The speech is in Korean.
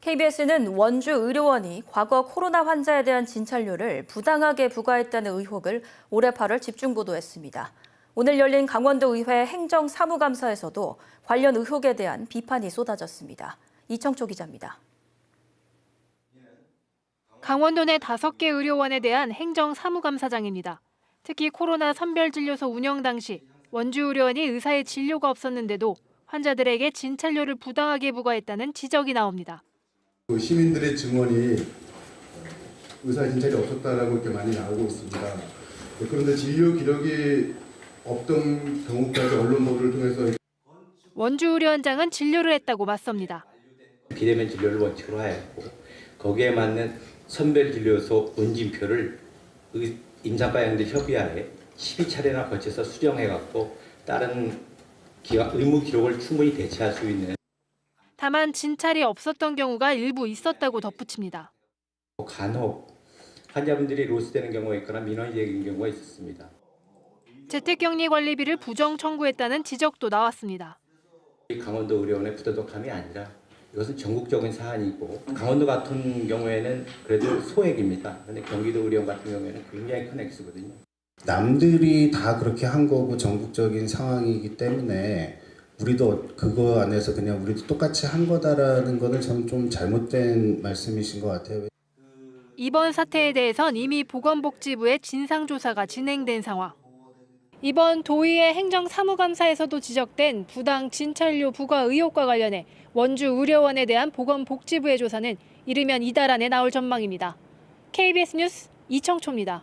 KBS는 원주 의료원이 과거 코로나 환자에 대한 진찰료를 부당하게 부과했다는 의혹을 올해 8월 집중 보도했습니다. 오늘 열린 강원도 의회 행정사무감사에서도 관련 의혹에 대한 비판이 쏟아졌습니다. 이청초 기자입니다. 강원도 내 다섯 개 의료원에 대한 행정사무감사장입니다. 특히 코로나 선별진료소 운영 당시 원주 의료원이 의사의 진료가 없었는데도 환자들에게 진찰료를 부당하게 부과했다는 지적이 나옵니다. 그 시민들의 증언이 의사 진찰이 없었다라고 이렇게 많이 나오고 있습니다. 그런데 진료 기록이 없던 경우까지 언론 보도를 통해서 원주 의료원장은 진료를 했다고 맞섭니다. 비대면 진료를 원칙으로 하였고 거기에 맞는 선별 진료소 운진표를 의- 임상과장들 협의하에 12차례나 거쳐서 수정해갖고 다른 기관 의무 기록을 충분히 대체할 수 있는 다만 진찰이 없었던 경우가 일부 있었다고 덧붙입니다. 간혹 환자분들이 로스되는 경우가 있거나 민원이 되는 경우가 있었습니다. 재택격리관리비를 부정 청구했다는 지적도 나왔습니다. 이 강원도 의료원의 부도덕함이 아니라 이것은 전국적인 사안이고 강원도 같은 경우에는 그래도 소액입니다. 그런데 경기도 의료원 같은 경우에는 굉장히 큰 액수거든요. 남들이 다 그렇게 한 거고 전국적인 상황이기 때문에 우리도 그거 안에서 그냥 우리도 똑같이 한 거다라는 거는 저는 좀 잘못된 말씀이신 것 같아요. 이번 사태에 대해선 이미 보건복지부의 진상조사가 진행된 상황. 이번 도의회 행정사무감사에서도 지적된 부당 진찰료 부과 의혹과 관련해 원주 의료원에 대한 보건복지부의 조사는 이르면 이달 안에 나올 전망입니다. KBS 뉴스 이청초입니다.